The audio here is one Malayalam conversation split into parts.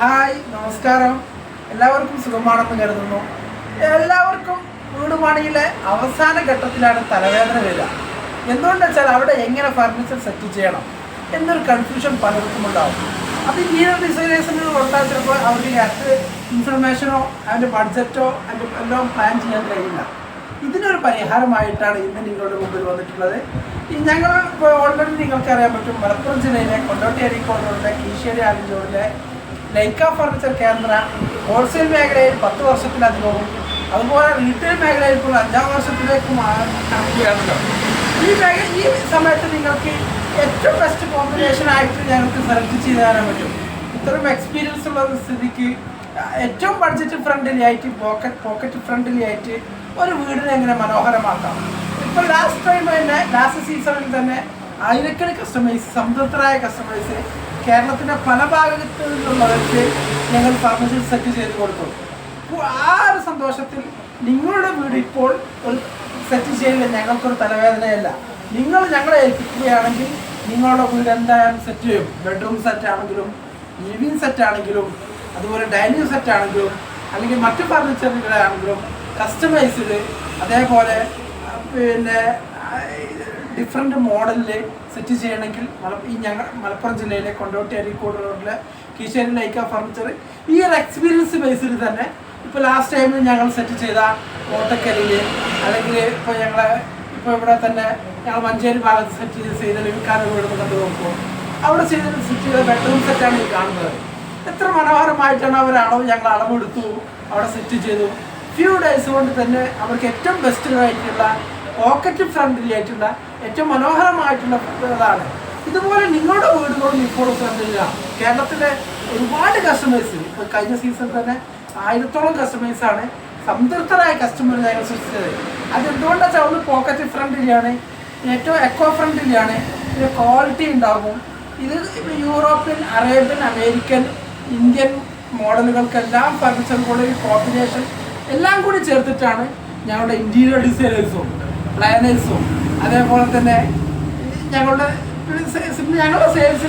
ഹായ് നമസ്കാരം. എല്ലാവർക്കും സുഖമാണെന്ന് കരുതുന്നു. എല്ലാവർക്കും വീട് പണിയിലെ അവസാന ഘട്ടത്തിലാണ് തലവേദന വരിക. എന്തുകൊണ്ടെന്ന് വെച്ചാൽ അവിടെ എങ്ങനെ ഫർണിച്ചർ സെറ്റ് ചെയ്യണം എന്നൊരു കൺഫ്യൂഷൻ പലർക്കും ഉണ്ടാവും അത് ഇന്റീരിയർ ഡിസൈനേഴ്സിന് ഉണ്ടാൽ ചിലപ്പോൾ അവർക്ക് കറക്റ്റ് ഇൻഫർമേഷനോ അതിന്റെ ബഡ്ജറ്റോ അതിന്റെ എല്ലാം പ്ലാൻ ചെയ്യാൻ കഴിയില്ല. ഇതിനൊരു പരിഹാരമായിട്ടാണ് ഇന്ന് നിങ്ങളുടെ മുമ്പിൽ വന്നിട്ടുള്ളത്. ഞങ്ങൾ ഇപ്പോൾ ഓൾറെഡി നിങ്ങൾക്ക് അറിയാൻ പറ്റും മലപ്പുറം ജില്ലയിലെ കൊണ്ടോട്ടി അരീക്കോടിലെ കീശ്ശേരി ആലഞ്ചോടിലെ ലൈക്ക ഫർണിച്ചർ കേന്ദ്ര ഹോൾസെയിൽ മേഖലയിൽ പത്ത് വർഷത്തിലധികവും അതുപോലെ റീറ്റെയിൽ മേഖലയിൽ ഇപ്പോൾ അഞ്ചാം വർഷത്തിലേക്ക് കണക്കുകയാണല്ലോ ഈ മേഖല ഈ സമയത്ത് നിങ്ങൾക്ക് ഏറ്റവും ബെസ്റ്റ് കോമ്പിനേഷൻ ആയിട്ട് ഞങ്ങൾക്ക് സെലക്ട് ചെയ്ത് തരാൻ പറ്റും. ഇത്രയും എക്സ്പീരിയൻസ് ഉള്ള സ്ഥിതിക്ക് ഏറ്റവും ബഡ്ജറ്റ് ഫ്രണ്ട്ലി ആയിട്ട് പോക്കറ്റ് പോക്കറ്റ് ഫ്രണ്ട്ലി ആയിട്ട് ഒരു വീടിനെ എങ്ങനെ മനോഹരമാക്കാം. ഇപ്പോൾ ലാസ്റ്റ് ടൈം തന്നെ ലാസ്റ്റ് സീസണിൽ തന്നെ ആയിരക്കണക്കിന് കസ്റ്റമേഴ്സ് സംതൃപ്തരായ കസ്റ്റമേഴ്സ് കേരളത്തിന്റെ പല ഭാഗത്തു നിന്നുള്ളവർക്ക് ഞങ്ങൾ ഫർണിച്ചർ സെറ്റ് ചെയ്ത് കൊടുത്തു അപ്പോൾ ആ ഒരു സന്തോഷത്തിൽ നിങ്ങളുടെ വീട് ഇപ്പോൾ ഒരു സെറ്റ് ചെയ്യില്ല ഞങ്ങൾക്കൊരു തലവേദനയല്ല. നിങ്ങൾ ഞങ്ങളെ ഏൽപ്പിക്കുകയാണെങ്കിൽ നിങ്ങളുടെ വീട് എന്തായാലും സെറ്റ് ചെയ്യും. ബെഡ്റൂം സെറ്റ് ആണെങ്കിലും ലിവിങ് സെറ്റ് ആണെങ്കിലും അതുപോലെ ഡൈനിങ് സെറ്റ് ആണെങ്കിലും അല്ലെങ്കിൽ മറ്റു ഫർണിച്ചറുകളാണെങ്കിലും കസ്റ്റമൈസ്ഡ് അതേപോലെ പിന്നെ ഡിഫറെന്റ് മോഡലിൽ സെറ്റ് ചെയ്യണമെങ്കിൽ ഈ ഞങ്ങൾ മലപ്പുറം ജില്ലയിലെ കൊണ്ടോട്ടി അരീക്കോട് റോഡിലെ കീശേരി ലൈക്ക ഫർണിച്ചർ ഈ ഒരു എക്സ്പീരിയൻസ് ബേസിൽ തന്നെ ഇപ്പോൾ ലാസ്റ്റ് ടൈമിൽ ഞങ്ങൾ സെറ്റ് ചെയ്ത കോട്ടക്കലിൽ അല്ലെങ്കിൽ ഇപ്പോൾ ഞങ്ങൾ ഇപ്പോൾ ഇവിടെ തന്നെ ഞങ്ങൾ മഞ്ചേരി ഭാഗത്ത് സെറ്റ് ചെയ്ത് ചെയ്ത ലിവിക്കാരുടെ വീട് കണ്ടു നോക്കുമ്പോൾ അവിടെ ചെയ്ത സെറ്റ് ചെയ്ത ബെഡ്റൂം സെറ്റാണ് ഈ കാണുന്നത്. എത്ര മനോഹരമായിട്ടാണ് അവർ ഞങ്ങൾ അളവെടുത്തു അവിടെ സെറ്റ് ചെയ്തു. ഫ്യൂ ഡേയ്സ് കൊണ്ട് തന്നെ അവർക്ക് ഏറ്റവും ബെസ്റ്റ് ആയിട്ടുള്ള പോക്കറ്റ് ഫ്രണ്ട്ലി ആയിട്ടുള്ള ഏറ്റവും മനോഹരമായിട്ടുള്ള ഇതാണ്. ഇതുപോലെ നിങ്ങളുടെ വീടുകളും ഇപ്പോൾ ഫ്രണ്ട്ലിയാണ് കേരളത്തിലെ ഒരുപാട് കസ്റ്റമേഴ്സ് ഇപ്പോൾ കഴിഞ്ഞ സീസൺ തന്നെ ആയിരത്തോളം കസ്റ്റമേഴ്സാണ് സംതൃപ്തരായ കസ്റ്റമേഴ്സ് ഞങ്ങൾ സൃഷ്ടിച്ചത്. അതെന്തുകൊണ്ടാണെന്ന് വെച്ചാൽ ഒന്ന് പോക്കറ്റ് ഫ്രണ്ട്ലിയാണ് ഏറ്റവും എക്കോ ഫ്രണ്ട്ലിയാണ് ഇതിന് ക്വാളിറ്റി ഉണ്ടാകും. ഇത് ഇപ്പൊ യൂറോപ്യൻ അറേബ്യൻ അമേരിക്കൻ ഇന്ത്യൻ മോഡലുകൾക്കെല്ലാം ഫർണിച്ചർ കൂടെ കോമ്പിനേഷൻ എല്ലാം കൂടി ചേർത്തിട്ടാണ് ഞങ്ങളുടെ ഇന്റീരിയർ ഡിസൈനേഴ്സും പ്ലാനേഴ്സും. അതേപോലെ തന്നെ ഞങ്ങളുടെ ഞങ്ങളുടെ സെയിൽസ്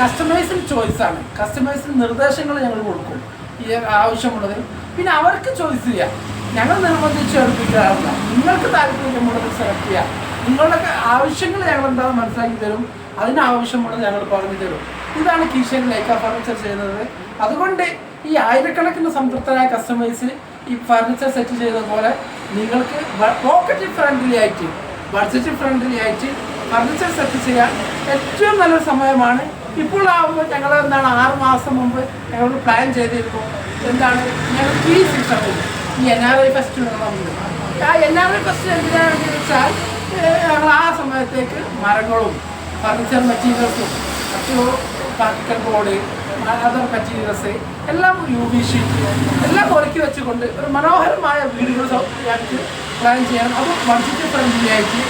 കസ്റ്റമേഴ്സിന് ചോയ്സ് ആണ്. കസ്റ്റമേഴ്സിന് നിർദ്ദേശങ്ങൾ ഞങ്ങൾ കൊടുക്കും ഈ ആവശ്യമുള്ളത്. പിന്നെ അവർക്ക് ചോയ്സ് ചെയ്യാം. ഞങ്ങൾ നിർബന്ധിച്ച് ഏർപ്പിക്കാറില്ല നിങ്ങൾക്ക് താല്പര്യമുള്ളത് സെലക്ട് ചെയ്യാം. നിങ്ങളുടെ ആവശ്യങ്ങൾ ഞങ്ങൾ എന്താണെന്ന് മനസ്സിലാക്കി തരും. അതിനാവശ്യമുള്ളത് ഞങ്ങൾ പറഞ്ഞു തരും. ഇതാണ് കീശൻ ലൈക്ക ഫർണിച്ചർ ചെയ്യുന്നത്. അതുകൊണ്ട് ഈ ആയിരക്കണക്കിന് സംതൃപ്തരായ കസ്റ്റമേഴ്സ് ഈ ഫർണിച്ചർ സെറ്റ് ചെയ്ത പോലെ നിങ്ങൾക്ക് പോക്കറ്റ് ഫ്രണ്ട്ലി ആയിട്ട് ബഡ്ജറ്റ് ഫ്രണ്ട്ലി ആയിട്ട് ഫർണിച്ചർ സെറ്റ് ചെയ്യാൻ ഏറ്റവും നല്ലൊരു സമയമാണ്. ഇപ്പോൾ ആകുമ്പോൾ ഞങ്ങൾ എന്താണ് ആറ് മാസം മുമ്പ് ഞങ്ങൾ പ്ലാൻ ചെയ്തിരുന്നു. എന്താണ്? ഞങ്ങൾ ഈ ശിക്ഷ ഈ എൻ ആർ ഐ ഫെസ്റ്റ് വന്നത് ആ എൻ ആർ ഐ ഫെസ്റ്റ് എന്തിനാണെന്ന് വെച്ചാൽ ഞങ്ങൾ ആ സമയത്തേക്ക് മരങ്ങളും ഫർണിച്ചർ മെറ്റീരിയൽസും മറ്റു പാർട്ടിക്കൽ ബോർഡ് അതർ മെറ്റീരിയൽസ് എല്ലാം യു വി ഷീറ്റ് എല്ലാം ഒരുക്കി വെച്ചുകൊണ്ട് ഒരു മനോഹരമായ വീടുകൾ ഞങ്ങൾക്ക് പ്ലാൻ ചെയ്യാൻ അത് ബഡ്ജറ്റ് ഫ്രണ്ട്ലി ആയിട്ട്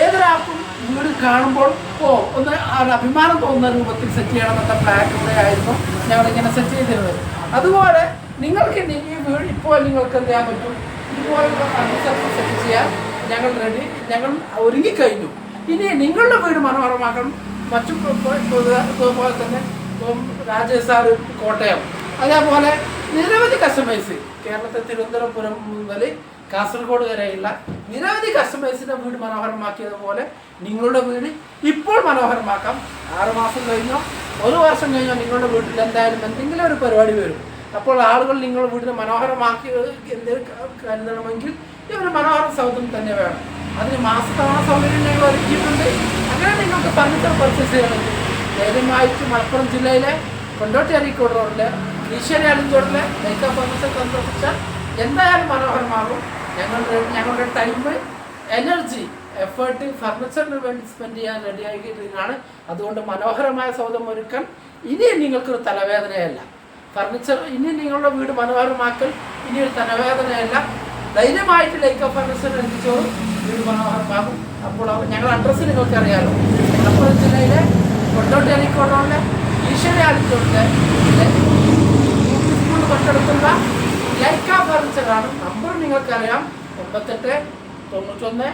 ഏതൊരാൾക്കും വീട് കാണുമ്പോൾ ഓ ഒന്ന് അഭിമാനം തോന്നുന്ന രൂപത്തിൽ സെറ്റ് ചെയ്യണം പ്ലാൻ കൂടെ ആയിരുന്നു ഞങ്ങളിങ്ങനെ സെറ്റ് ചെയ്തിരുന്നത്. അതുപോലെ നിങ്ങൾക്ക് ഈ വീട് ഇപ്പോൾ നിങ്ങൾക്ക് എന്ത് ചെയ്യാൻ പറ്റും? ഇതുപോലുള്ള സെറ്റ് ചെയ്യാൻ ഞങ്ങൾ റെഡി ഞങ്ങൾ ഒരുങ്ങിക്കഴിഞ്ഞു. ഇനി നിങ്ങളുടെ വീട് മനോഹരമാക്കണം. മറ്റു ഇതുപോലെ തന്നെ ഇപ്പം രാജേഷ് കോട്ടയം. അതേപോലെ നിരവധി കസ്റ്റമേഴ്സ് കേരളത്തെ തിരുവനന്തപുരം മുതൽ കാസർഗോഡ് വരെയുള്ള നിരവധി കസ്റ്റമേഴ്സിന്റെ വീട് മനോഹരമാക്കിയതുപോലെ നിങ്ങളുടെ വീട് ഇപ്പോൾ മനോഹരമാക്കാം. ആറുമാസം കഴിഞ്ഞോ ഒരു വർഷം കഴിഞ്ഞോ നിങ്ങളുടെ വീട്ടിൽ എന്തായാലും എന്തെങ്കിലും ഒരു പരിപാടി വരും. അപ്പോൾ ആളുകൾ നിങ്ങളുടെ വീടിനെ മനോഹരമാക്കി എന്തെങ്കിലും കരുതണമെങ്കിൽ ഒരു മനോഹര സൗധം തന്നെ വേണം. അതിന് മാസത്തവണ സൗകര്യം ഞങ്ങൾ ഒരുക്കിയിട്ടുണ്ട്. അങ്ങനെ നിങ്ങൾക്ക് ഫർണിച്ചർ പർച്ചേസ് ചെയ്യണമെങ്കിൽ ധൈര്യമായിട്ട് മലപ്പുറം ജില്ലയിലെ കൊണ്ടോട്ടി അരീക്കോട് റോഡിലെ ഈശ്വരി അലിഞ്ചോടിലെ ലൈക്ക ഫർണിച്ചർ സന്ദർശിച്ചാൽ എന്തായാലും മനോഹരമാകും. ഞങ്ങളുടെ ഞങ്ങളുടെ ടൈം എനർജി എഫേർട്ട് ഫർണിച്ചറിന് വേണ്ടി സ്പെൻഡ് ചെയ്യാൻ റെഡിയാക്കിയിട്ടാണ് അതുകൊണ്ട് മനോഹരമായ സൗദം ഒരുക്കാൻ ഇനിയും നിങ്ങൾക്കൊരു തലവേദനയല്ല. ഫർണിച്ചർ ഇനി നിങ്ങളുടെ വീട് മനോഹരമാക്കൽ ഒരു തലവേദനയല്ല. ധൈര്യമായിട്ട് ലൈക്ക ഫർണിച്ചർ എത്തിച്ചോളും വീട് മനോഹരമാകും. അപ്പോൾ ഞങ്ങളുടെ അഡ്രസ്സ് നിങ്ങൾക്ക് അറിയാമല്ലോ മലപ്പുറം ജില്ലയിലെ കൊണ്ടോട്ടി അലിക്കോടോളിലെ ഈശ്വരി അലിക്കോടിലെ സ്കൂൾ തൊട്ടടുത്തുള്ള ലൈക്ക ഫർണിച്ചറാണ്. നമ്പർ നിങ്ങൾക്കറിയാം. എൺപത്തെട്ട് തൊണ്ണൂറ്റൊന്ന്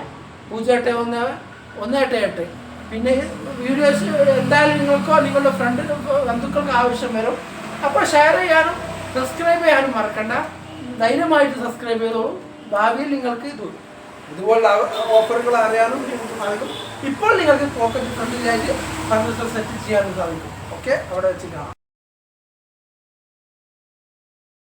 പൂജ്യം എട്ട് ഒന്ന് ഒന്ന് എട്ട്. എട്ട് പിന്നെ വീഡിയോസ് എന്തായാലും നിങ്ങൾക്കോ നിങ്ങളുടെ ഫ്രണ്ടിനോ ബന്ധുക്കൾക്ക് ആവശ്യം വരും. അപ്പോൾ ഷെയർ ചെയ്യാനും സബ്സ്ക്രൈബ് ചെയ്യാനും മറക്കണ്ട. ധൈര്യമായിട്ട് സബ്സ്ക്രൈബ് ചെയ്തോളൂ. ഭാവിയിൽ നിങ്ങൾക്ക് ഇത് ഇതുപോലുള്ള ഓഫറുകൾ അറിയാനും നിങ്ങൾക്ക് സാധിക്കും. ഇപ്പോൾ നിങ്ങൾക്ക് പോക്കറ്റ് ഫ്രണ്ടിലായിട്ട് ഫർണിച്ചർ സെറ്റ് ചെയ്യാനും സാധിക്കും. ഓക്കെ അവിടെ വെച്ച് കാണാം.